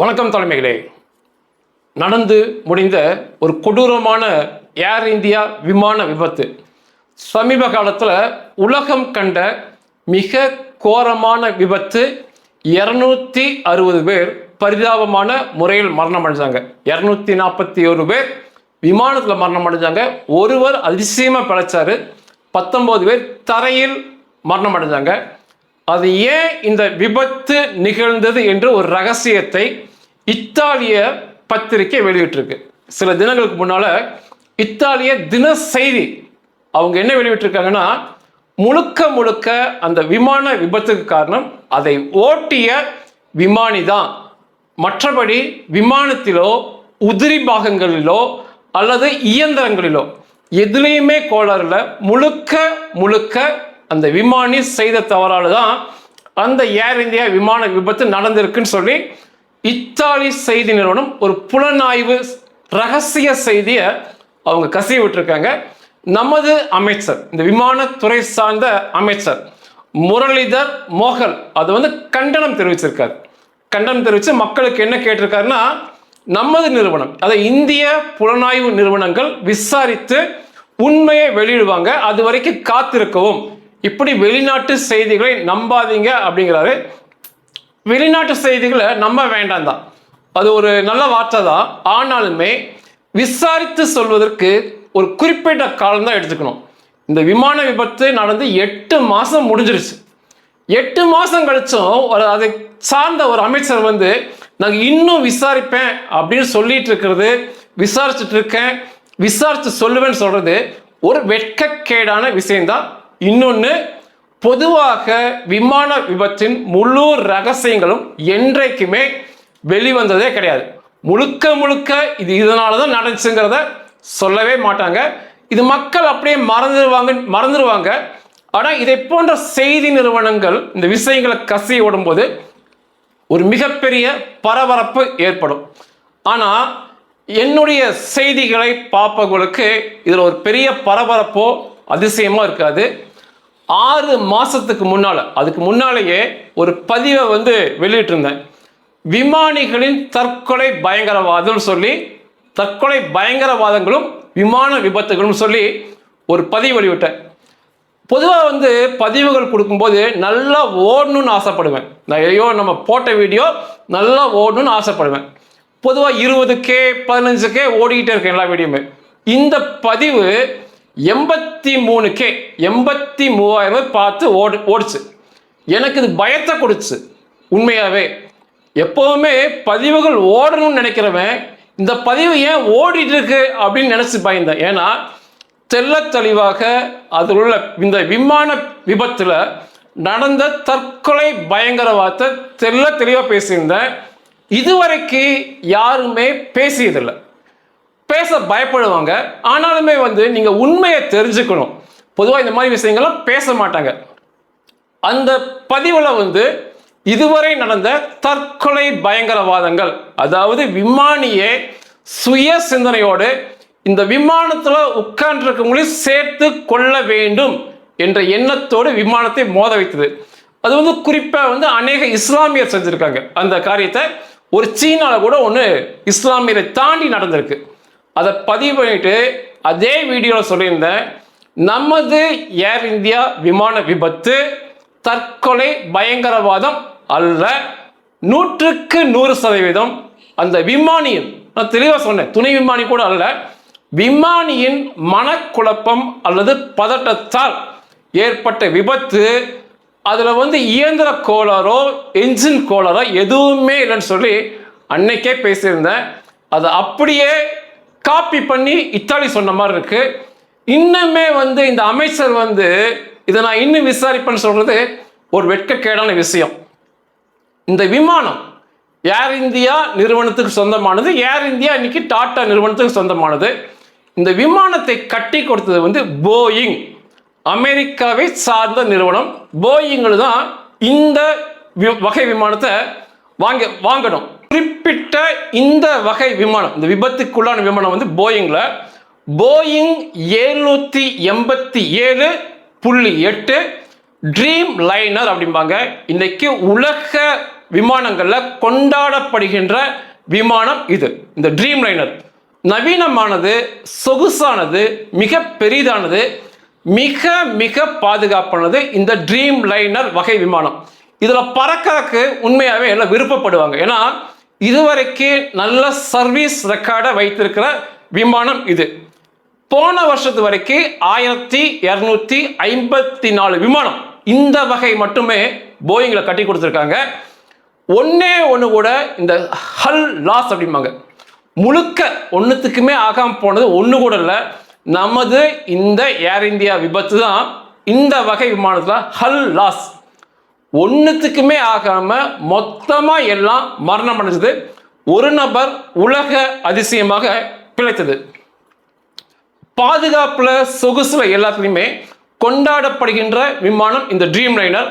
வணக்கம் தலைமைகளே. நடந்து முடிந்த ஒரு கொடூரமான ஏர் இந்தியா விமான விபத்து. சமீப காலத்தில் உலகம் கண்ட மிக கோரமான விபத்து இரநூத்தி அறுபது பேர் பரிதாபமான முறையில் மரணம் அடைஞ்சாங்க. இரநூத்தி நாற்பத்தி ஒரு பேர் விமானத்தில் மரணம் அடைஞ்சாங்க. ஒருவர் அதிசயமாக பிழைச்சாரு. பத்தொம்போது பேர் தரையில் மரணம் அடைஞ்சாங்க. அது ஏன் இந்த விபத்து நிகழ்ந்தது என்று ஒரு ரகசியத்தை இத்தாலிய பத்திரிகை வெளியிட்டிருக்கு. சில தினங்களுக்கு முன்னால இத்தாலிய தின செய்தி அவங்க என்ன வெளியிட்டிருக்காங்கன்னா முழுக்க முழுக்க அந்த விமான விபத்துக்கு காரணம் அதை ஓட்டிய விமானி தான். மற்றபடி விமானத்திலோ உதிரி பாகங்களிலோ அல்லது இயந்திரங்களிலோ எதுலேயுமே கோளாறுல முழுக்க முழுக்க அந்த விமானி செய்த தவறால் தான் அந்த ஏர் இந்தியா விமான விபத்து நடந்திருக்குன்னு சொல்லி இத்தாலி செய்தி நிறுவனம் ஒரு புலனாய்வு ரகசிய செய்தியை அவங்க கசிய விட்டுருக்காங்க நமது அமைச்சர் இந்த விமானத்துறை சார்ந்த அமைச்சர் முரளிதர் மோகல் அது வந்து கண்டனம் தெரிவிச்சிருக்காரு. கண்டனம் தெரிவித்து மக்களுக்கு என்ன கேட்டிருக்காருன்னா நமது நிறுவனம் அதை இந்திய புலனாய்வு நிறுவனங்கள் விசாரித்து உண்மையை வெளியிடுவாங்க. அது வரைக்கும் காத்திருக்கவும். இப்படி வெளிநாட்டு செய்திகளை நம்பாதீங்க அப்படிங்கிறாரு வெளிநாட்டு செய்திகளை நம்ப வேண்டாம் தான் அது ஒரு நல்ல வார்த்தை தான் ஆனாலுமே விசாரித்து சொல்வதற்கு ஒரு குறிப்பிட்ட காலம் தான் எடுத்துக்கணும். இந்த விமான விபத்து நடந்து எட்டு மாதம் முடிஞ்சிருச்சு. எட்டு மாதம் கழிச்சும் ஒரு அதை சார்ந்த ஒரு அமைச்சர் வந்து நாங்கள் இன்னும் விசாரிப்பேன் அப்படின்னு சொல்லிட்டு இருக்கிறது விசாரிச்சுட்டு இருக்கேன் விசாரித்து சொல்லுவேன்னு சொல்கிறது ஒரு வெட்கக்கேடான விஷயம்தான். இன்னொன்று பொதுவாக விமான விபத்தின் முழு ரகசியங்களும் என்றைக்குமே வெளிவந்ததே கிடையாது. முழுக்க முழுக்க இது இதனால தான் நடந்துச்சுங்கிறத சொல்லவே மாட்டாங்க. இது மக்கள் அப்படியே மறந்துடுவாங்க மறந்துடுவாங்க ஆனால் இதை போன்ற செய்தி நிறுவனங்கள் இந்த விஷயங்களை கசிய விடும்போது ஒரு மிகப்பெரிய பரபரப்பு ஏற்படும். ஆனால் என்னுடைய செய்திகளை பார்ப்பவர்களுக்கு இதில் ஒரு பெரிய பரபரப்போ அதிசயமோ இருக்காது. ஆறு மாதத்துக்கு முன்னால் அதுக்கு முன்னாலேயே ஒரு பதிவை வந்து வெளியிட்டிருந்தேன். விமானிகளின் தற்கொலை பயங்கரவாதம் சொல்லி தற்கொலை பயங்கரவாதங்களும் விமான விபத்துகளும் சொல்லி ஒரு பதிவு வெளியிட்டேன். பொதுவாக வந்து பதிவுகள் கொடுக்கும்போது நல்லா ஓடணும்னு ஆசைப்படுவேன். நான் ஐயோ நம்ம போட்ட வீடியோ நல்லா ஓடணும்னு ஆசைப்படுவேன். பொதுவாக இருபது கே பதினஞ்சு கே ஓடிக்கிட்டே இருக்கேன் எல்லா வீடியோமே. இந்த பதிவு எண்பத்தி மூணு கே எண்பத்தி மூவாயிரம் பார்த்து ஓடு ஓடிச்சு. எனக்கு இது பயத்தை கொடுச்சு உண்மையாகவே. எப்போவுமே பதிவுகள் ஓடணும்னு நினைக்கிறவன் இந்த பதிவு ஏன் ஓடிட்டு இருக்கு அப்படின்னு நினச்சி பயந்தேன். ஏன்னா தெல்ல தெளிவாக அதில் உள்ள இந்த விமான விபத்தில் நடந்த தற்கொலை பயங்கரவாதத்தை தெல்ல தெளிவாக பேசியிருந்தேன். இதுவரைக்கு யாருமே பேசியதில்லை. பேச பயப்படுவாங்க. ஆனாலுமே வந்து நீங்கள் உண்மையை தெரிஞ்சுக்கணும். பொதுவாக இந்த மாதிரி விஷயங்கள்லாம் பேச மாட்டாங்க. அந்த பதிவில் வந்து இதுவரை நடந்த தற்கொலை பயங்கரவாதங்கள் அதாவது விமானியே சுய சிந்தனையோடு இந்த விமானத்தில் உட்கார்ந்துருக்கவங்களையும் சேர்த்து கொள்ள வேண்டும் என்ற எண்ணத்தோடு விமானத்தை மோத வைத்தது. அது வந்து குறிப்பாக வந்து அநேக இஸ்லாமியர் செஞ்சுருக்காங்க. அந்த காரியத்தை ஒரு சீனாவில் கூட ஒன்று இஸ்லாமியரை தாண்டி நடந்திருக்கு. அதை பதிவு பண்ணிட்டு அதே வீடியோவில் சொல்லியிருந்தேன். நமது ஏர் இந்தியா விமான விபத்து தற்கொலை பயங்கரவாதம் அல்ல. நூற்றுக்கு நூறு சதவீதம் அந்த விமானியின் நான் தெளிவாக சொன்னேன் துணை விமானி கூட அல்ல. விமானியின் மனக்குழப்பம் அல்லது பதட்டத்தால் ஏற்பட்ட விபத்து அதில் வந்து இயந்திர கோளாரோ என்ஜின் கோளாரோ எதுவுமே இல்லைன்னு சொல்லி அன்னைக்கே பேசியிருந்தேன். அதை அப்படியே காப்பி பண்ணி இத்தாலி சொன்ன மாதிரி இருக்கு. இன்னுமே வந்து இந்த அமைச்சர் வந்து இதை நான் இன்னும் விசாரிப்பேன்னு சொல்றது ஒரு வெட்கக்கேடான விஷயம். இந்த விமானம் ஏர் இந்தியா நிறுவனத்துக்கு சொந்தமானது. ஏர் இந்தியா இன்னைக்கு டாடா நிறுவனத்துக்கு சொந்தமானது. இந்த விமானத்தை கட்டி கொடுத்தது வந்து போயிங். அமெரிக்காவை சார்ந்த நிறுவனம். போயிங்கில் தான் இந்த வகை விமானத்தை வாங்க வாங்கணும். குறிப்பிட்ட இந்த வகை விமானம் இந்த விபத்துக்குள்ளான விமானம் வந்து போயிங்கில் போயிங் ஏழ்நூற்றி எண்பத்தி ஏழு புள்ளி எட்டு ட்ரீம் லைனர் அப்படிம்பாங்க. இன்றைக்கு உலக விமானங்களில் கொண்டாடப்படுகின்ற விமானம் இது இந்த ட்ரீம் லைனர் நவீனமானது சொகுசானது மிக பெரிதானது மிக மிக பாதுகாப்பானது இந்த ட்ரீம் லைனர் வகை விமானம். இதில் பறக்கறதுக்கு உண்மையாகவே எல்லாம் விருப்பப்படுவாங்க. ஏன்னா இதுவரைக்கும் நல்ல சர்வீஸ் ரெக்கார்டை வைத்திருக்கிற விமானம் இது. போன வருஷத்து வரைக்கும் ஆயிரத்தி இரநூத்தி ஐம்பத்தி நாலு விமானம் இந்த வகை மட்டுமே போயிங்கில் கட்டி கொடுத்துருக்காங்க. ஒன்றே ஒன்று கூட இந்த ஹல் லாஸ் அப்படிம்பாங்க. முழுக்க ஒன்றுத்துக்குமே ஆகாமல் போனது ஒன்று கூட இல்லை. நமது இந்த ஏர் இந்தியா விபத்து தான் இந்த வகை விமானத்தில் ஹல் லாஸ். ஒன்றுத்துக்குமே ஆகாமல் மொத்தமாக எல்லாம் மரணம் அடைஞ்சது. ஒரு நபர் உலக அதிசயமாக பிழைத்தது. பாதுகாப்பில் சொகுசுல எல்லாத்துலேயுமே கொண்டாடப்படுகின்ற விமானம் இந்த ட்ரீம் லைனர்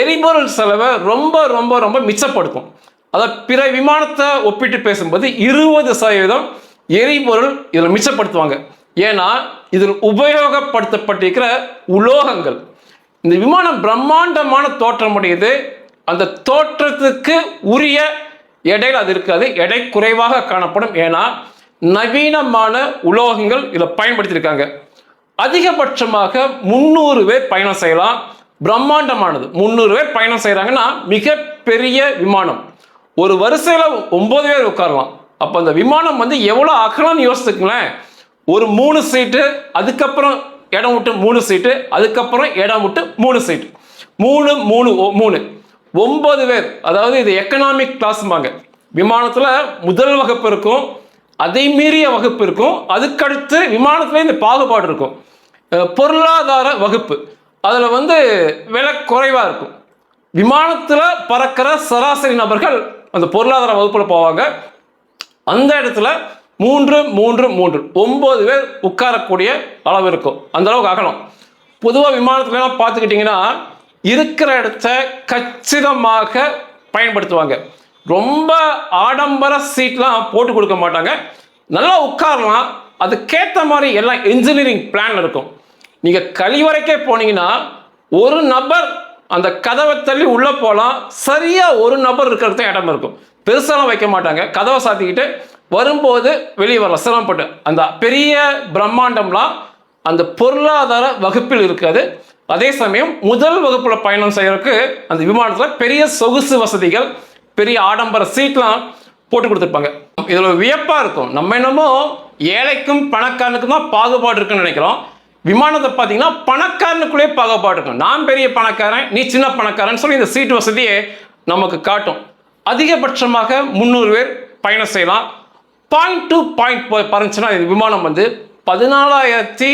எரிபொருள் செலவை ரொம்ப ரொம்ப ரொம்ப மிச்சப்படுத்தும். அதை பிற விமானத்தை ஒப்பிட்டு பேசும்போது இருபது சதவீதம் எரிபொருள் இதில் மிச்சப்படுத்துவாங்க. ஏன்னா இதில் உபயோகப்படுத்தப்பட்டிருக்கிற உலோகங்கள். இந்த விமானம் பிரம்மாண்டமான தோற்றமுடையது அந்த தோற்றத்துக்கு உரிய எடையில் அது இருக்காது. எடை குறைவாக காணப்படும். ஏன்னா நவீனமான உலோகங்கள் இதில் பயன்படுத்தியிருக்காங்க. அதிகபட்சமாக முந்நூறு பேர் பயணம் செய்யலாம். பிரம்மாண்டமானது. முந்நூறு பேர் பயணம் செய்கிறாங்கன்னா மிகப்பெரிய விமானம். ஒரு வரிசையில் ஒம்பது பேர் உட்காரலாம். அப்போ அந்த விமானம் வந்து எவ்வளோ அகலம்னு யோசிச்சுங்களேன் ஒரு மூணு சீட்டு அதுக்கப்புறம் இடம் விட்டு மூணு சீட்டு அதுக்கப்புறம் இடம் விட்டு மூணு சீட்டு மூணு மூணு ஒ- மூணு. ஒன்பது பேர் அதாவது இது எக்கனாமிக் கிளாஸ்பாங்க விமானத்தில் முதல் வகுப்பு இருக்கும் அதை மீறிய வகுப்பு இருக்கும் அதுக்கடுத்து விமானத்தில் இந்த பாகுபாடு இருக்கும். பொருளாதார வகுப்பு. அதில் வந்து விலை குறைவாக இருக்கும். விமானத்தில் பறக்கிற சராசரி நபர்கள் அந்த பொருளாதார வகுப்பில் போவாங்க. அந்த இடத்துல மூன்று மூன்று மூன்று. ஒன்பது பேர் உட்காரக்கூடிய அளவு இருக்கும். அந்த அளவுக்கு அகலம். பொதுவாக விமானத்துலலாம் பார்த்துக்கிட்டிங்கன்னா இருக்கிற இடத்த கச்சிதமாக பயன்படுத்துவாங்க. ரொம்ப ஆடம்பர சீட்லாம் போட்டு கொடுக்க மாட்டாங்க. நல்லா உட்காரலாம். அதுக்கேற்ற மாதிரி எல்லாம் இன்ஜினியரிங் பிளான் இருக்கும். நீங்கள் கழிவறைக்கே போனீங்கன்னா ஒரு நபர் அந்த கதவை தள்ளி உள்ளே போகலாம் சரியாக ஒரு நபர் இருக்கிறது இடம் இருக்கும். பெருசாலாம் வைக்க மாட்டாங்க. கதவை சாத்திக்கிட்டு வரும்போது வெளியே வரலாம். சிரமப்பட்டு. அந்த பெரிய பிரம்மாண்டம்லாம் அந்த பொருளாதார வகுப்பில் இருக்காது. அதே சமயம் முதல் வகுப்பில் பயணம் செய்யறதுக்கு அந்த விமானத்தில் பெரிய சொகுசு வசதிகள் பெரிய ஆடம்பர சீட்லாம் போட்டு கொடுத்துருப்பாங்க. இதில் வியப்பாக இருக்கும். நம்ம என்னமோ ஏழைக்கும் பணக்காரனுக்கும் தான் பாகுபாடு இருக்குன்னு நினைக்கிறோம். விமானத்தை பார்த்தீங்கன்னா பணக்காரனுக்குள்ளே பாகுபாடு இருக்கும். நான் பெரிய பணக்காரன் நீ சின்ன பணக்காரன் சொல்லி இந்த சீட் வசதியை நமக்கு காட்டும். அதிகபட்சமாக முந்நூறு பேர் பயணம் செய்யலாம். பாயிண்ட் டு பாயிண்ட் போய் பறந்துச்சுன்னா இந்த விமானம் வந்து பதினாலாயிரத்தி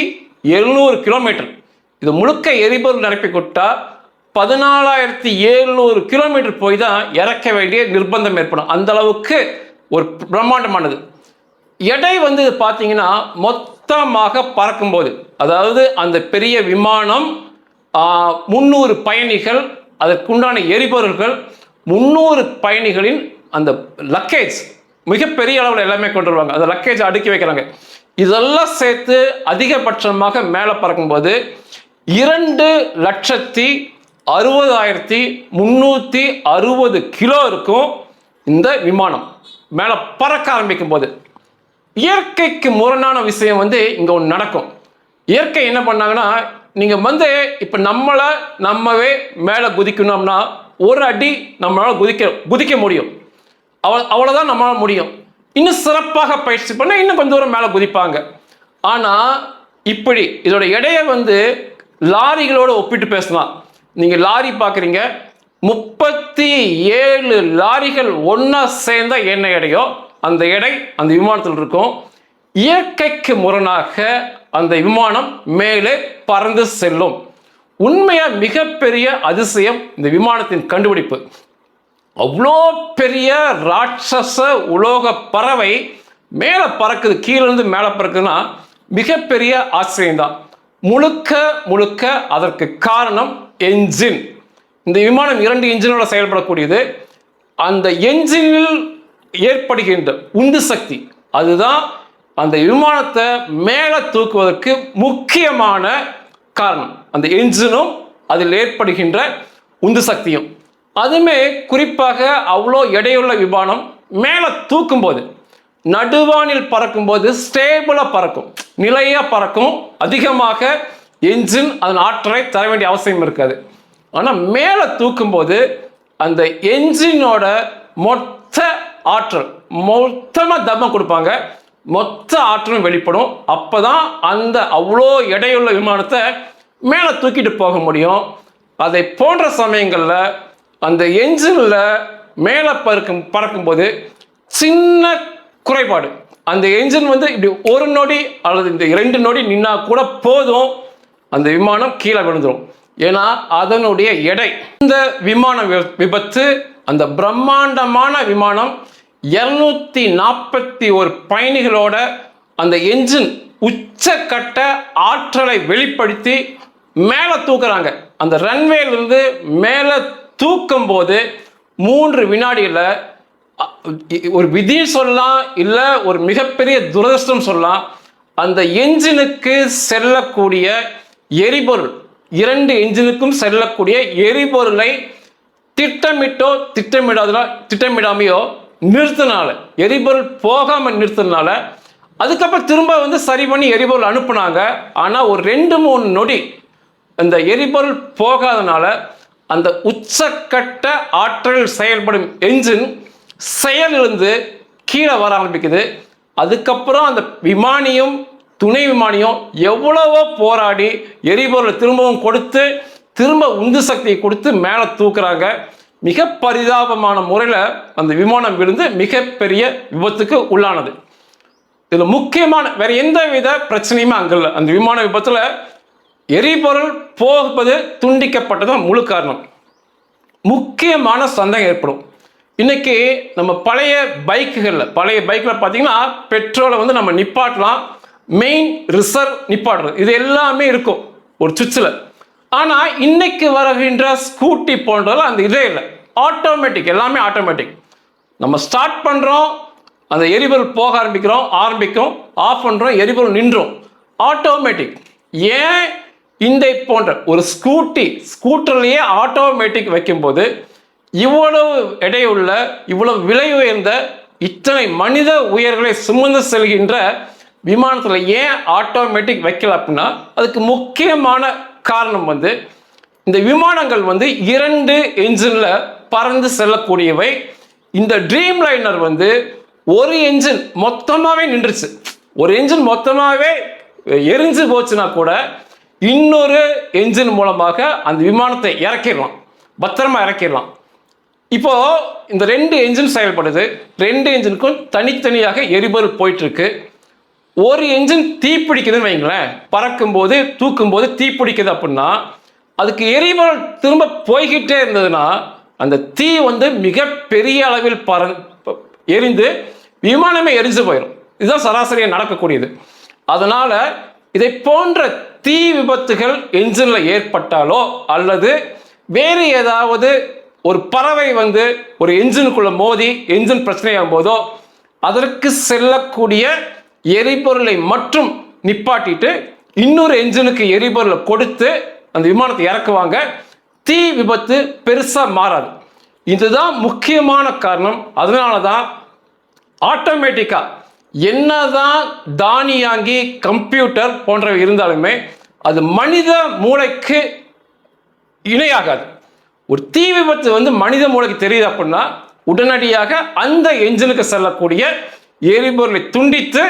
எழுநூறு கிலோமீட்டர் இது முழுக்க எரிபொருள் நிரப்பி கொடுத்தா பதினாலாயிரத்தி எழுநூறு கிலோமீட்டர் போய் தான் இறக்க வேண்டிய நிர்பந்தம் ஏற்படும். அந்த அளவுக்கு ஒரு பிரம்மாண்டமானது. எடை வந்து பார்த்தீங்கன்னா மொத்தமாக பறக்கும்போது அதாவது அந்த பெரிய விமானம் முந்நூறு பயணிகள் அதற்குண்டான எரிபொருள்கள் முந்நூறு பயணிகளின் அந்த லக்கேஜ் மிகப்பெரிய அளவில் எல்லாமே கொண்டு வருவாங்க. அந்த லக்கேஜ் அடுக்கி வைக்கிறாங்க. இதெல்லாம் சேர்த்து அதிகபட்சமாக மேலே பறக்கும்போது இரண்டு லட்சத்தி அறுபதாயிரத்தி முந்நூற்றி அறுபது கிலோ இருக்கும் இந்த விமானம். மேலே பறக்க ஆரம்பிக்கும் போது இயற்கைக்கு முரணான விஷயம் வந்து இங்கே ஒன்று நடக்கும். இயற்கை என்ன பண்ணாங்கன்னா நீங்கள் வந்து இப்போ நம்மளை நம்மவே மேலே குதிக்கணும்னா ஒரு அடி நம்மளால் குதிக்க குதிக்க முடியும். அவ அவ்வளோதான் நம்மளால் முடியும். இன்னும் சிறப்பாக பயிற்சி பண்ணால் இன்னும் கொஞ்சம் தூரம் மேலே குதிப்பாங்க. ஆனால் இப்படி இதோட எடையை வந்து லாரிகளோட ஒப்பிட்டு பேசலாம். நீங்கள் லாரி பார்க்குறீங்க முப்பத்தி ஏழு லாரிகள் ஒன்றா சேர்ந்த என்ன எடையோ அந்த எடை அந்த விமானத்தில் இருக்கும். இயற்கைக்கு முரணாக அந்த விமானம் மேலே பறந்து செல்லும். உண்மையாக மிகப்பெரிய அதிசயம் இந்த விமானத்தின் கண்டுபிடிப்பு. அவ்வளோ பெரிய ராட்சச உலோக பறவை மேலே பறக்குது கீழேருந்து மேலே பறக்குதுன்னா மிகப்பெரிய ஆச்சரியம்தான் முழுக்க முழுக்க அதற்கு காரணம் என்ஜின் இந்த விமானம் இரண்டு என்ஜினோட செயல்படக்கூடியது. அந்த என்ஜினில் ஏற்படுகின்ற உந்து சக்தி அதுதான் அந்த விமானத்தை மேலே தூக்குவதற்கு முக்கியமான காரணம். அந்த என்ஜினும் அதில் ஏற்படுகின்ற உந்து சக்தியும். அதுமே குறிப்பாக அவ்வளோ எடையுள்ள விமானம் மேலே தூக்கும்போது நடுவானில் பறக்கும்போது ஸ்டேபிளாக பறக்கும் நிலையாக பறக்கும். அதிகமாக என்ஜின் அதன் ஆற்றலை தர வேண்டிய அவசியம் இருக்காது. ஆனால் மேலே தூக்கும்போது அந்த என்ஜினோட மொத்த ஆற்றல் மொத்தமாக தம்மம் கொடுப்பாங்க. மொத்த ஆற்றலும் வெளிப்படும். அப்போ தான் அந்த அவ்வளோ எடையுள்ள விமானத்தை மேலே தூக்கிட்டு போக முடியும். அதை போன்ற சமயங்களில் அந்த என்ஜினில் மேலே பறக்கும் பறக்கும்போது சின்ன குறைபாடு. அந்த என்ஜின் வந்து இப்படி ஒரு நொடி அல்லது இந்த இரண்டு நொடி நின்னா கூட போதும். அந்த விமானம் கீழே விழுந்துடும் ஏன்னா அதனுடைய எடை. இந்த விமான விபத்து அந்த பிரம்மாண்டமான விமானம் இரநூத்தி நாற்பத்தி ஒரு பயணிகளோட அந்த என்ஜின் உச்சக்கட்ட ஆற்றலை வெளிப்படுத்தி மேலே தூக்குறாங்க. அந்த ரன்வேலிருந்து மேலே தூக்கும் போது மூன்று வினாடியில் ஒரு விதி சொல்லலாம் இல்லை ஒரு மிகப்பெரிய துரதிருஷ்டம் சொல்லலாம் அந்த என்ஜினுக்கு செல்லக்கூடிய எரிபொருள் இரண்டு என்ஜினுக்கும் செல்லக்கூடிய எரிபொருளை திட்டமிட்டோ திட்டமிடாதனா திட்டமிடாமையோ நிறுத்தினால எரிபொருள் போகாமல் நிறுத்தினால அதுக்கப்புறம் திரும்ப வந்து சரி பண்ணி எரிபொருள் அனுப்புனாங்க. ஆனால் ஒரு ரெண்டு மூணு நொடி அந்த எரிபொருள் போகாதனால அந்த உச்சக்கட்ட ஆற்றல் செயல்படும் என்ஜின் செயலிருந்து கீழே வர ஆரம்பிக்குது. அதுக்கப்புறம் அந்த விமானியும் துணை விமானியும் எவ்வளவோ போராடி எரிபொருளை திரும்பவும் கொடுத்து திரும்ப உந்து சக்தியை கொடுத்து மேலே தூக்குறாங்க. மிக பரிதாபமான முறையில் அந்த விமானம் விழுந்து மிகப்பெரிய விபத்துக்கு உள்ளானது. இதில் முக்கியமான வேற எந்த வித பிரச்சனையுமே அங்கே இல்லை. அந்த விமான விபத்தில் எரிபொருள் போகுவது துண்டிக்கப்பட்டதும் முழு காரணம். முக்கியமான சந்தேகம் ஏற்படும். இன்னைக்கு நம்ம பழைய பைக்குகளில் பழைய பைக்கில் பார்த்தீங்கன்னா பெட்ரோலை வந்து நம்ம நிப்பாட்டலாம். மெயின் ரிசர்வ் நிப்பாட்டுறது இது எல்லாமே இருக்கும் ஒரு சுவிட்சில். ஆனால் இன்னைக்கு வருகின்ற ஸ்கூட்டி போன்றதில் அந்த இதே இல்லை. ஆட்டோமேட்டிக் எல்லாமே ஆட்டோமேட்டிக் நம்ம ஸ்டார்ட் பண்ணுறோம் அந்த எரிபொருள் போக ஆரம்பிக்கிறோம் ஆரம்பிக்கும் ஆஃப் பண்ணுறோம் எரிபொருள் நின்றோம். ஆட்டோமேட்டிக் ஏன் இந்த போன்ற ஒரு ஸ்கூட்டி ஸ்கூட்டர்லேயே ஆட்டோமேட்டிக் வைக்கும்போது இவ்வளவு எடையுள்ள இவ்வளவு விலை உயர்ந்த இத்தனை மனித உயர்களை சுமந்து செல்கின்ற விமானத்தில் ஏன் ஆட்டோமேட்டிக் வைக்கல அப்படின்னா அதுக்கு முக்கியமான காரணம் வந்து இந்த விமானங்கள் வந்து இரண்டு என்ஜினில் பறந்து செல்லக்கூடியவை. இந்த ட்ரீம் லைனர் வந்து ஒரு என்ஜின் மொத்தமாகவே நின்றுச்சு. ஒரு என்ஜின் மொத்தமாகவே எரிஞ்சு போச்சுன்னா கூட இன்னொரு என்ஜின் மூலமாக அந்த விமானத்தை இறக்கிடலாம். பத்திரமா இறக்கிடலாம். இப்போ இந்த ரெண்டு என்ஜின் செயல்படுது. ரெண்டு என்ஜினுக்கும் தனித்தனியாக எரிபொருள் போயிட்டு இருக்கு ஒரு என்ஜின் தீப்பிடிக்குதுன்னு வைங்களேன். பறக்கும்போது தூக்கும்போது தீப்பிடிக்குது அப்படின்னா அதுக்கு எரிபொருள் திரும்ப போய்கிட்டே இருந்ததுன்னா அந்த தீ வந்து மிக பெரிய அளவில் பற எரிந்து விமானமே எரிஞ்சு போயிடும் இதுதான் சராசரியாக நடக்கக்கூடியது. அதனால இதை போன்ற தீ விபத்துகள் என்ஜினில் ஏற்பட்டாலோ அல்லது வேறு ஏதாவது ஒரு பறவை வந்து ஒரு என்ஜினுக்குள்ள மோதி என்ஜின் பிரச்சனையாகும் போதோ அதற்கு செல்லக்கூடிய எரிபொருளை மட்டும் நிப்பாட்டிட்டு இன்னொரு என்ஜினுக்கு எரிபொருளை கொடுத்து அந்த விமானத்தை இறக்குவாங்க. தீ விபத்து பெருசாக மாறாது. இதுதான் முக்கியமான காரணம். அதனால தான் ஆட்டோமேட்டிக்காக என்னதான் தானியாங்கி கம்ப்யூட்டர் போன்றவை இருந்தாலுமே அது மனித மூளைக்கு இணையாகாது. ஒரு தீ விபத்து வந்து மனித மூளைக்கு தெரியுது அப்படின்னா உடனடியாக அந்த என்ஜினுக்கு செல்லக்கூடிய எரிபொருளை துண்டித்து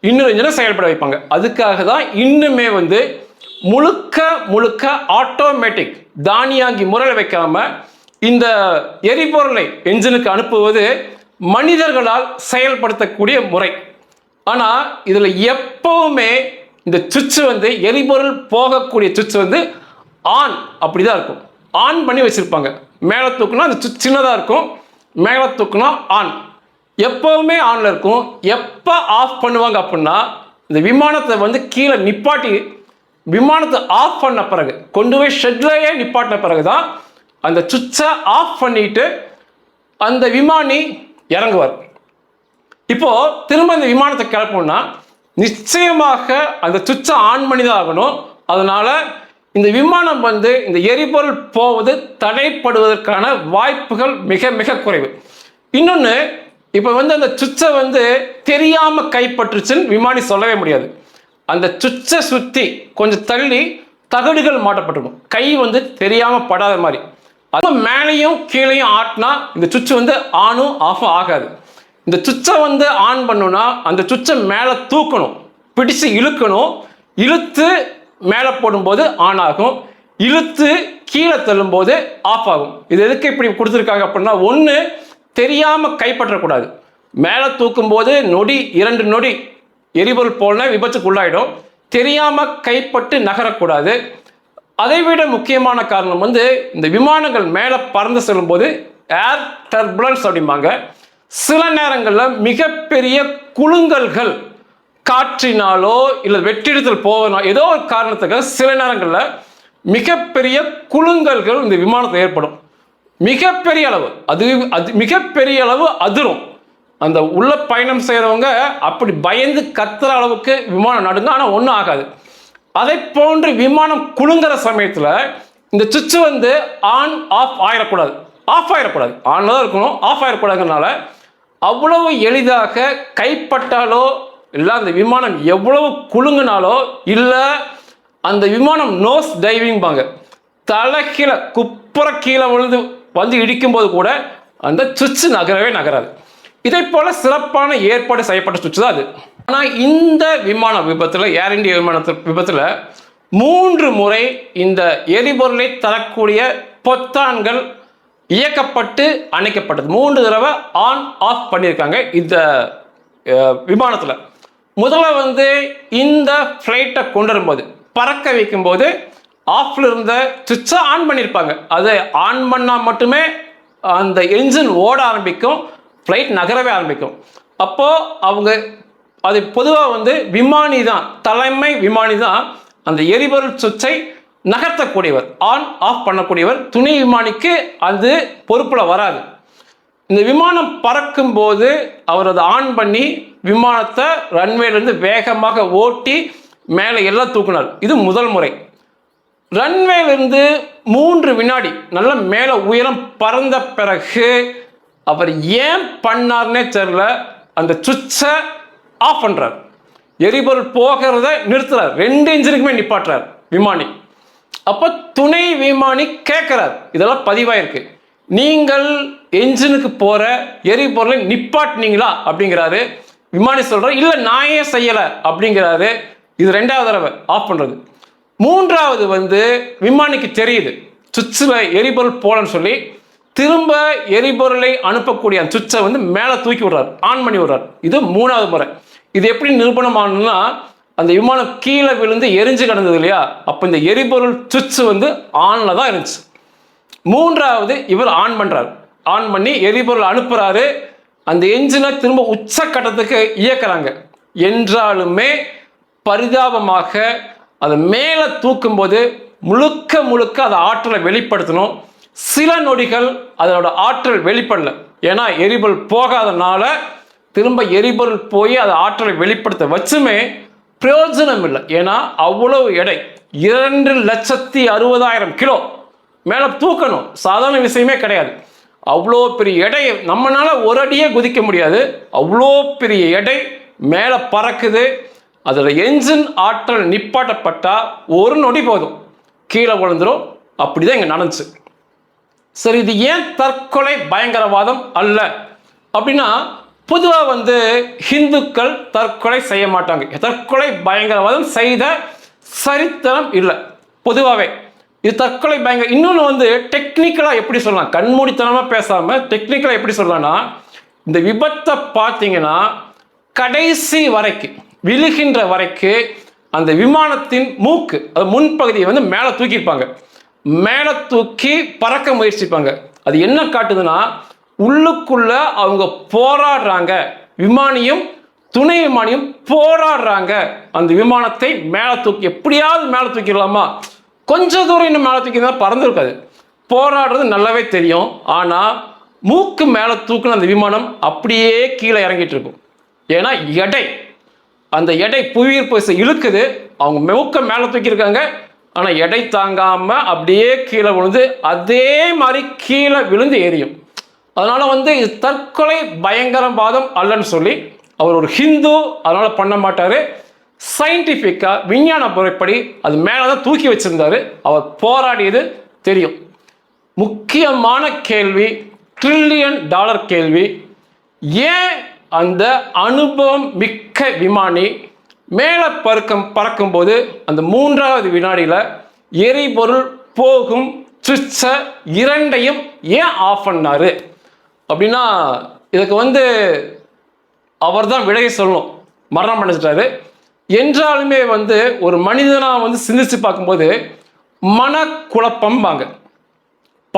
இன்னொரு என்ஜினை செயல்பட வைப்பாங்க. அதுக்காக தான் இன்னுமே வந்து முழுக்க முழுக்க ஆட்டோமேட்டிக் தானியாங்கி முறையில் வைக்காம இந்த எரிபொருளை என்ஜினுக்கு அனுப்புவது மனிதர்களால் செயல்படுத்தக்கூடிய முறை. ஆனால் இதில் எப்பவுமே இந்த சுவிட்ச் வந்து எரிபொருள் போகக்கூடிய சுவிட்ச் வந்து ஆன் அப்படிதான் இருக்கும். ஆன் பண்ணி வச்சுருப்பாங்க. மேலே தூக்குனா அந்த சுவிட்ச் சின்னதாக இருக்கும். மேலே தூக்குனா ஆன். எப்போவுமே ஆனில் இருக்கும். எப்போ ஆஃப் பண்ணுவாங்க அப்படின்னா இந்த விமானத்தை வந்து கீழே நிப்பாட்டி விமானத்தை ஆஃப் பண்ண பிறகு கொண்டு போய் ஷெட்லேயே நிப்பாட்டின பிறகு தான் அந்த சுவிட்சை ஆஃப் பண்ணிட்டு அந்த விமானி இறங்குவார். இப்போ திரும்ப இந்த விமானத்தை கிளப்பணும்னா நிச்சயமாக அந்த சுவிட்சை ஆன் பண்ணி தான் ஆகணும். அதனால இந்த விமானம் வந்து இந்த எரிபொருள் போவது தடைப்படுவதற்கான வாய்ப்புகள் மிக மிக குறைவு. இன்னொன்று இப்போ வந்து அந்த சுவிட்சை வந்து தெரியாமல் கைப்பற்றுச்சுன்னு விமானி சொல்லவே முடியாது. அந்த சுவிட்சை சுற்றி கொஞ்சம் தள்ளி தகடுகள் மாட்டப்பட்டிருக்கும் கை வந்து தெரியாமல் படாத மாதிரி. அது மேலேயும் கீழேயும் ஆட்டினா இந்த சுவிட்ச் வந்து ஆனும் ஆஃபும் ஆகாது. இந்த சுவிட்சை வந்து ஆன் பண்ணுனா அந்த சுவிட்சை மேலே தூக்கணும். பிடிச்சு இழுக்கணும். இழுத்து மேலே போடும்போது ஆன் ஆகும். இழுத்து கீழே தள்ளும்போது ஆஃப் ஆகும். இது எதுக்கு இப்படி கொடுத்துருக்காங்க அப்படின்னா ஒன்று தெரியாமல் கைப்பற்றக்கூடாது. மேலே தூக்கும்போது நொடி இரண்டு நொடி எரிபொருள் போலனா விபத்துக்குள்ளாயிடும். தெரியாமல் கைப்பட்டு நகரக்கூடாது. அதை விட முக்கியமான காரணம் வந்து இந்த விமானங்கள் மேலே பறந்து செல்லும்போது ஏர் டர்புலன்ஸ் அப்படிம்பாங்க. சில நேரங்களில் மிகப்பெரிய குலுங்கல்கள் காற்றினாலோ இல்லை வெற்றிடத்தில் போவதோ ஏதோ ஒரு காரணத்துக்காக சில நேரங்களில் மிகப்பெரிய குலுங்கல்கள் இந்த விமானத்தில் ஏற்படும். மிகப்பெரிய அளவு அது அது மிகப்பெரிய அளவு அதிரும். அந்த உள்ள பயணம் செய்கிறவங்க அப்படி பயந்து கத்துற அளவுக்கு விமானம் நடுங்க. ஆனால் ஒன்றும் ஆகாது. அதை போன்று விமானம் குலுங்குற சமயத்தில் இந்த சுவிட்ச் வந்து ஆன் ஆஃப் ஆயிடக்கூடாது ஆஃப் ஆயிடக்கூடாது ஆன் தான் இருக்கணும் ஆஃப் ஆயிடக்கூடாதுனால அவ்வளவு எளிதாக கைப்பட்டாலோ இல்லை அந்த விமானம் எவ்வளவு குலுங்கினாலோ இல்லை அந்த விமானம் நோஸ் டைவிங்பாங்க தலை கீழே குப்புற கீழே விழுந்து வந்து இடிக்கும்போது கூட அந்த சுவிட்ச் நகரவே நகராது. இதை போல சிறப்பான ஏற்பாடு செய்யப்பட்ட சுவிட்ச் தான் அது. ஆனால் இந்த விமான விபத்தில் ஏர் இந்தியா விமான விபத்தில் மூன்று முறை இந்த எரிபொருளை தரக்கூடிய பொத்தான்கள் இயக்கப்பட்டு அணைக்கப்பட்டது. மூன்று தடவை ஆன் ஆஃப் பண்ணியிருக்காங்க இந்த விமானத்தில். முதல்ல வந்து இந்த ஃப்ளைட்டை கொண்டு வரும்போது பறக்க வைக்கும்போது ஆஃப்ல இருந்த சுவிட்சை ஆன் பண்ணியிருப்பாங்க. அதை ஆன் பண்ணால் மட்டுமே அந்த என்ஜின் ஓட ஆரம்பிக்கும் ஃப்ளைட் நகரவே ஆரம்பிக்கும். அப்போது அவங்க அது பொதுவாக வந்து விமானி தான் தலைமை விமானி தான் அந்த எரிபொருள் சுவிட்சை நகர்த்தக்கூடியவர் ஆன் ஆஃப் பண்ணக்கூடியவர். துணை விமானிக்கு அது பொறுப்பில் வராது. இந்த விமானம் பறக்கும் போது அவர் அதை ஆன் பண்ணி விமானத்தை ரன்வேலேருந்து வேகமாக ஓட்டி மேலே எல்லாம் தூக்குனார். இது முதல் முறை. ரன்வேலிருந்து மூன்று வினாடி நல்ல மேலே உயரம் பறந்த பிறகு அவர் ஏன் பண்ணார்னே தெரில அந்த சுவிட்சை ஆஃப் பண்ணுறார் எரிபொருள் போகிறத நிறுத்துறார். ரெண்டு இன்ஜினுக்குமே நிப்பாட்டுறார் விமானி. அப்போ துணை விமானி கேட்குறார் இதெல்லாம் பதிவாயிருக்கு. நீங்கள் என்ஜினுக்கு போகிற எரிபொருளை நிப்பாட்டினீங்களா அப்படிங்கிறாரு. விமானி சொல்கிறார் இல்லை நான் ஏன் செய்யலை அப்படிங்கிறாரு. இது ரெண்டாவது தடவை ஆஃப் பண்ணுறது மூன்றாவது வந்து விமானிக்கு தெரியுது. சுவிட்சில் எரிபொருள் போலன்னு சொல்லி திரும்ப எரிபொருளை அனுப்பக்கூடிய அந்த சுவிட்சை வந்து மேலே தூக்கி விடுறார். ஆன் பண்ணி விடுறார். இது மூணாவது முறை. இது எப்படி நிரூபணம் ஆகணும்னா அந்த விமானம் கீழே விழுந்து எரிஞ்சு கிடந்தது இல்லையா? அப்போ இந்த எரிபொருள் சுவிட்ச் வந்து ஆனில் தான் இருந்துச்சு. மூன்றாவது இவர் ஆன் பண்ணுறாரு ஆன் பண்ணி எரிபொருள் அனுப்புகிறாரு அந்த என்ஜினை திரும்ப உச்சக்கட்டத்துக்கு இயக்கிறாங்க. என்றாலுமே பரிதாபமாக அதை மேலே தூக்கும்போது முழுக்க முழுக்க அதை ஆற்றலை வெளிப்படுத்தணும். சில நொடிகள் அதோட ஆற்றல் வெளிப்படல. ஏன்னா எரிபொருள் போகாதனால திரும்ப எரிபொருள் போய் அது ஆற்றலை வெளிப்படுத்த வச்சுமே பிரயோஜனம் இல்லை ஏன்னா அவ்வளவு எடை. இரண்டு லட்சத்தி அறுபதாயிரம் கிலோ. மேலே தூக்கணும். சாதாரண விஷயமே கிடையாது. அவ்வளோ பெரிய எடை. நம்மளால் ஒரு அடியே குதிக்க முடியாது. அவ்வளோ பெரிய எடை மேலே பறக்குது. அதில் என்ஜின் ஆற்றல் நிப்பாட்டப்பட்டால் ஒரு நொடி போதும். கீழே விழுந்துடும் அப்படி தான் இங்கே நடந்துச்சு. சரி இது ஏன் தற்கொலை பயங்கரவாதம் அல்ல? அப்படின்னா பொதுவாக வந்து ஹிந்துக்கள் தற்கொலை செய்ய மாட்டாங்க. தற்கொலை பயங்கரவாதம் செய்த சரித்திரம் இல்லை. பொதுவாகவே இது தற்கொலை பயங்கர இன்னொன்று வந்து டெக்னிக்கலாக எப்படி சொல்லலாம்? கண்மூடித்தனமாக பேசாமல் டெக்னிக்கலாக எப்படி சொல்லலாம்னா இந்த விபத்தை பார்த்தீங்கன்னா கடைசி வரைக்கு விழுகின்ற வரைக்கு அந்த விமானத்தின் மூக்கு அது முன்பகுதியை வந்து மேலே தூக்கியிருப்பாங்க. மேலே தூக்கி பறக்க முயற்சிப்பாங்க. அது என்ன காட்டுதுன்னா உள்ளுக்குள்ள அவங்க போராடுறாங்க. விமானியும் துணை விமானியும் போராடுறாங்க. அந்த விமானத்தை மேலே தூக்கி எப்படியாவது மேலே தூக்கிடலாமா? கொஞ்ச தூரம் இன்னும் மேலே தூக்கி இருந்தால் பறந்துருக்காது. போராடுறது நல்லாவே தெரியும். ஆனால் மூக்கு மேலே தூக்குன அந்த விமானம் அப்படியே கீழே இறங்கிட்டு இருக்கும். ஏன்னா எடை. அந்த எடை புவியீர்ப்பு விசை இழுக்குது. அவங்க மூக்க மேலே தூக்கியிருக்காங்க. ஆனால் எடை தாங்காமல் அப்படியே கீழே விழுந்து அதே மாதிரி கீழே விழுந்து எரியும் அதனால் வந்து இது தற்கொலை பயங்கரவாதம் அல்லன்னு சொல்லி அவர் ஒரு ஹிந்து அதனால் பண்ண மாட்டார். சயின்டிஃபிக்காக விஞ்ஞான முறைப்படி அது மேலே தான் தூக்கி வச்சுருந்தாரு. அவர் போராடியது தெரியும். முக்கியமான கேள்வி ட்ரில்லியன் டாலர் கேள்வி. ஏன் அந்த அனுபவம் மிக்க விமானி மேலே பறக்கும் பறக்கும்போது அந்த மூன்றாவது வினாடியில் எரிபொருள் போகும் சுவிட்சை இரண்டையும் ஏன் ஆஃப் பண்ணாரு? அப்படின்னா இதுக்கு வந்து அவர் தான் விடையை சொல்லணும். மரணம் அடைஞ்சிட்டாரு. என்றாலுமே வந்து ஒரு மனிதனாக வந்து சிந்திச்சு பார்க்கும்போது மனக்குழப்பம்பாங்க.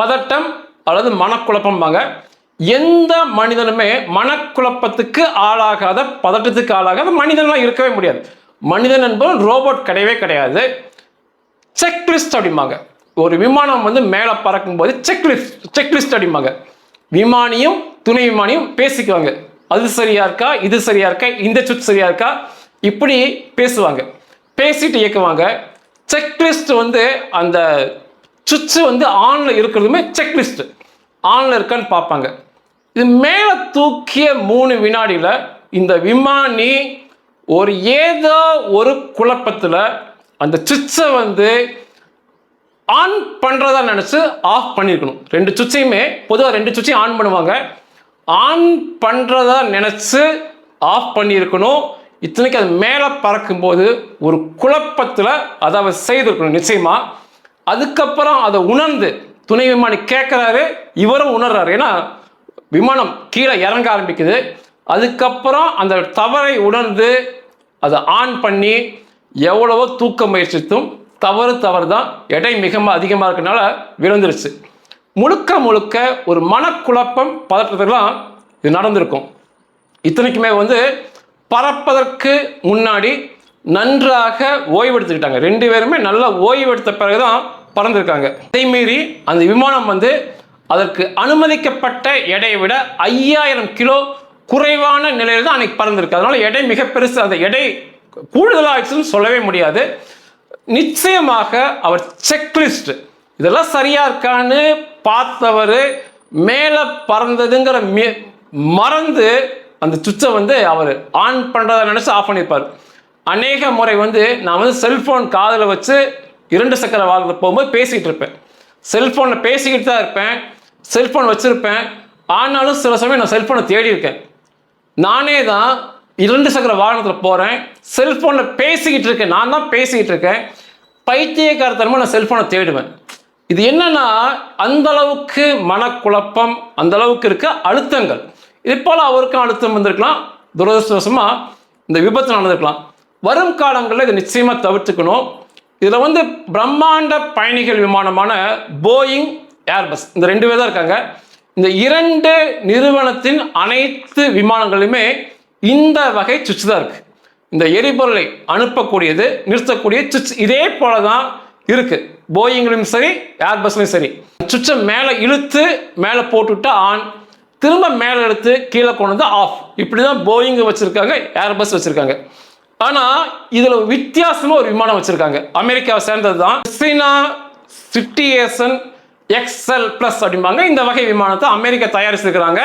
பதட்டம் அல்லது மனக்குழப்பம்பாங்க. எந்த மனிதனுமே மனக்குழப்பத்துக்கு ஆளாகாத பதட்டத்துக்கு ஆளாகாத மனிதன்லாம் இருக்கவே முடியாது. மனிதன் என்பவன் ரோபோட் கிடையவே கிடையாது. செக்லிஸ்ட் அப்படிம்பாங்க. ஒரு விமானம் வந்து மேலே பறக்கும்போது செக்லிஸ்ட் செக்லிஸ்ட் அப்படிம்பாங்க. விமானியும் துணை விமானியும் பேசிக்குவாங்க. அது சரியா இருக்கா? இது சரியா இருக்கா? இந்த சுவிட்ச் சரியா இருக்கா? இப்படி பேசுவாங்க. பேசிட்டு இயக்குவாங்க. செக்லிஸ்ட் வந்து அந்த சுவிட்ச் வந்து ஆனில் இருக்கிறதுமே செக்லிஸ்ட். ஆனில் இருக்கான்னு பார்ப்பாங்க. இது மேலே தூக்கிய மூணு வினாடியில் இந்த விமானி ஒரு ஏதோ ஒரு குழப்பத்தில் அந்த சுவிட்சை வந்து ஆன் பண்ணுறதா நினச்சி ஆஃப் பண்ணியிருக்கணும் ரெண்டு சுவிட்சையுமே பொதுவாக ரெண்டு சுவிட்சையும் ஆன் பண்ணுவாங்க. ஆன் பண்ணுறதா நினச்சி ஆஃப் பண்ணியிருக்கணும் இத்தனைக்கு அது மேலே பறக்கும்போது ஒரு குழப்பத்தில் அதை அவர் செய்திருக்கணும் நிச்சயமாக அதுக்கப்புறம் அதை உணர்ந்து துணை விமானி கேட்குறாரு இவரும் உணர்றாரு. ஏன்னா விமானம் கீழே இறங்க ஆரம்பிக்குது. அதுக்கப்புறம் அந்த தவறை உணர்ந்து அதை ஆன் பண்ணி எவ்வளவோ தூக்க முயற்சித்தும் தவறு தவறு தான் எடை மிக அதிகமாக இருக்கனால விழுந்துருச்சு. முழுக்க முழுக்க ஒரு மனக்குழப்பம் பதற்றத்துலாம் இது நடந்திருக்கும். இத்தனைக்குமே வந்து பறப்பதற்கு முன்னாடி நன்றாக ஓய்வெடுத்துக்கிட்டாங்க. ரெண்டு பேருமே நல்லா ஓய்வெடுத்த பிறகு தான் பறந்துருக்காங்க. அதை மீறி அந்த விமானம் வந்து அதற்கு அனுமதிக்கப்பட்ட எடையை விட ஐயாயிரம் கிலோ குறைவான நிலையில் தான் அன்னைக்கு பறந்துருக்கு. அதனால எடை மிக பெருசு அந்த எடை கூடுதலாகிடுச்சுன்னு சொல்லவே முடியாது. நிச்சயமாக அவர் செக்லிஸ்ட் இதெல்லாம் சரியா இருக்கான்னு பார்த்தவர் மேலே பறந்ததுங்கிற மே மறந்து அந்த சுவிட்சை வந்து அவர் ஆன் பண்ணுறத நினச்சி ஆஃப் பண்ணியிருப்பார் அநேக முறை வந்து நான் வந்து செல்ஃபோன் காதில் வச்சு இரண்டு சக்கர வாகனத்தில் போகும்போது பேசிக்கிட்டு இருப்பேன். செல்ஃபோனில் பேசிக்கிட்டு தான் இருப்பேன். செல்ஃபோன் வச்சுருப்பேன். ஆனாலும் சில சமயம் நான் செல்ஃபோனை தேடி இருக்கேன் நானே தான் இரண்டு சக்கர வாகனத்தில் போகிறேன் செல்ஃபோனில் பேசிக்கிட்டு இருக்கேன். நான் தான் பேசிக்கிட்டு இருக்கேன். பைத்தியக்காரத்தனமாக நான் செல்ஃபோனை தேடுவேன். இது என்னன்னா அந்த அளவுக்கு மனக்குழப்பம் அந்த அளவுக்கு இருக்க அழுத்தங்கள். இது போல் அவருக்கும் அழுத்தம் வந்திருக்கலாம். துரதிருஷ்டவசமாக இந்த விபத்து நடந்திருக்கலாம். வரும் காலங்களில் இதை நிச்சயமாக தவிர்த்துக்கணும். இதில் வந்து பிரம்மாண்ட பயணிகள் விமானமான போயிங் ஏர்பஸ் இந்த ரெண்டு பேர் தான் இருக்காங்க. இந்த இரண்டு நிறுவனத்தின் அனைத்து விமானங்களுமே இந்த வகை சுவிட்ச் தான் இருக்கு. இந்த எரிபொருளை அனுப்பக்கூடியது நிறுத்தக்கூடிய சுவிட்ச் இதே போல தான் இருக்கு. போயிங்லையும் சரி ஏர்பஸ்லையும் சரி. சுவிட்சை மேலே இழுத்து மேலே போட்டுவிட்டா ஆன். திரும்ப மேலே எடுத்து கீழே கொண்டு வந்து ஆஃப் இப்படி தான் போயிங் வச்சுருக்காங்க ஏர்பஸ் வச்சுருக்காங்க. ஆனால் இதில் வித்தியாசமாக ஒரு விமானம் வச்சுருக்காங்க. அமெரிக்காவை சேர்ந்தது தான் சீனா சிட்டியேசன் எக்ஸ்எல் ப்ளஸ் அப்படிம்பாங்க. இந்த வகை விமானத்தை அமெரிக்கா தயாரிச்சிருக்கிறாங்க.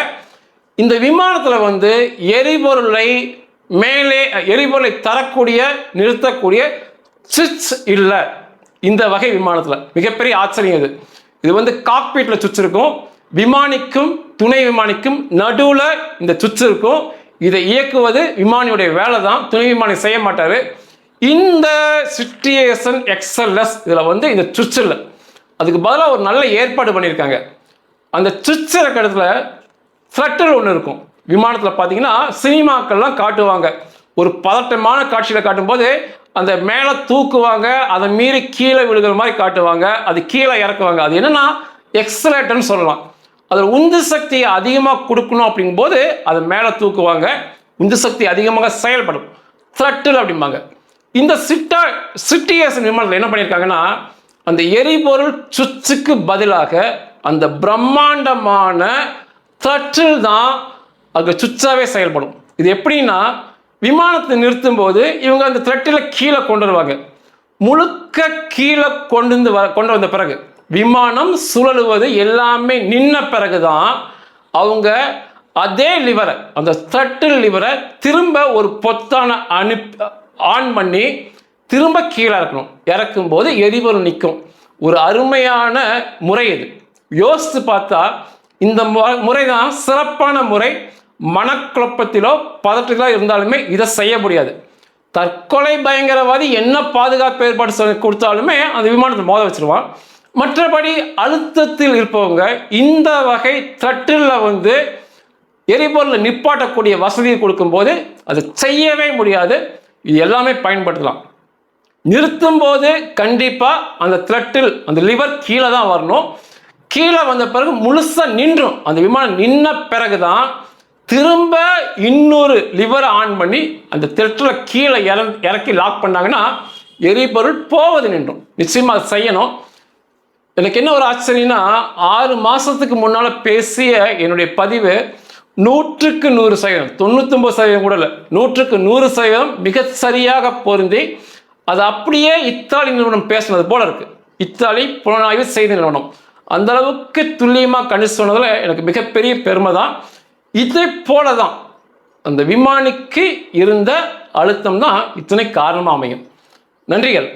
இந்த விமானத்தில் வந்து எரிபொருளை மேலே எரிபொருளை தரக்கூடிய நிறுத்தக்கூடிய சுவிட்ச் இல்லை. இந்த வகை விமானத்தில். மிகப்பெரிய ஆச்சரியம் இது. இது வந்து காக்பீட்டில் சுவிட்ச் இருக்கும். விமானிக்கும் துணை விமானிக்கும் நடுவில் இந்த சுவிட்ச் இருக்கும். இதை இயக்குவது விமானியுடைய வேலை தான் துணை விமானி செய்ய மாட்டார். இந்த சிட்டியேஷன் எக்ஸல்எஸ் இதில் வந்து இந்த சுவிட்ச் இல்லை. அதுக்கு பதிலாக ஒரு நல்ல ஏற்பாடு பண்ணியிருக்காங்க. அந்த சுவிட்ச் இருக்கிற இடத்துல ஃப்ளட்டர் ஒன்று இருக்கும். விமானத்தில் பார்த்தீங்கன்னா சினிமாக்கள்லாம் காட்டுவாங்க. ஒரு பதட்டமான காட்சியில் காட்டும்போது அந்த மேலே தூக்குவாங்க அதை மீறி கீழே விழுகிற மாதிரி காட்டுவாங்க அது கீழே இறக்குவாங்க. அது என்னென்னா எக்ஸலேட்டர்னு சொல்லலாம். அதில் உந்து சக்தியை அதிகமாக கொடுக்கணும் அப்படிங்கும்போது அதை மேலே தூக்குவாங்க. உந்து சக்தி அதிகமாக செயல்படும். த்ரட்டில் அப்படிம்பாங்க. இந்த சிட்டா சிட்டியேசன் விமானத்தில் என்ன பண்ணியிருக்காங்கன்னா அந்த எரிபொருள் சுவிட்சுக்கு பதிலாக அந்த பிரம்மாண்டமான த்ரட்டில் தான் அங்கே சுவிட்சாகவே செயல்படும். இது எப்படின்னா விமானத்தை நிறுத்தும் போது இவங்க அந்த த்ரெட்டில் கீழே கொண்டு வருவாங்க. முழுக்க கீழே கொண்டு வந்து வ கொண்டு வந்த பிறகு விமானம் சுழலுவது எல்லாமே நின்ன பிறகுதான் அவங்க அதே லிவரை அந்த த்ரட்டில் லிவரை திரும்ப ஒரு பொத்தான அனுப்பி ஆன் பண்ணி திரும்ப கீழே இறக்கணும். இறக்கும் போது எரிபொருள் நிற்கும். ஒரு அருமையான முறை இது. யோசித்து பார்த்தா இந்த முறை தான் சிறப்பான முறை மனக்குழப்பத்திலோ பதற்றத்திலோ இருந்தாலுமே இதை செய்ய முடியாது. தற்கொலை பயங்கரவாதி என்ன பாதுகாப்பு ஏற்பாடு சொல்லி கொடுத்தாலுமே அந்த விமானத்தை மோத வச்சிருவான். மற்றபடி அழுத்தத்தில் இருப்பவங்க இந்த வகை த்ரட்டில் வந்து எரிபொருளை நிப்பாட்டக்கூடிய வசதியை கொடுக்கும்போது அது செய்யவே முடியாது. இது எல்லாமே பயன்படுத்தலாம். நிறுத்தும் போது கண்டிப்பாக அந்த த்ரெட்டில் அந்த லிவர் கீழே தான் வரணும். கீழே வந்த பிறகு முழுசாக நின்றும். அந்த விமானம் நின்ன பிறகு தான் திரும்ப இன்னொரு லிவரை ஆன் பண்ணி அந்த திருட்டில் கீழே இற இறக்கி லாக் பண்ணாங்கன்னா எரிபொருள் போவது நின்றும். நிச்சயமாக அதை செய்யணும். எனக்கு என்ன ஒரு ஆச்சரியம்னா ஆறு மாதத்துக்கு முன்னால் பேசிய என்னுடைய பதிவு நூற்றுக்கு நூறு சதவீதம் தொண்ணூத்தொம்பது சதவீதம் கூட இல்லை நூற்றுக்கு நூறு சதவீதம் மிக சரியாக பொருந்தி அது அப்படியே இத்தாலி நிறுவனம் பேசினது போல இருக்கு. இத்தாலி புலனாய்வு செய்தி நிறுவனம். அந்த அளவுக்கு துல்லியமாக கணிச்சு சொன்னதில் எனக்கு மிகப்பெரிய பெருமை தான் இதை போல தான் அந்த விமானிக்கு இருந்த அழுத்தம் தான் இத்தனை காரணமாக அமையும். நன்றிகள்.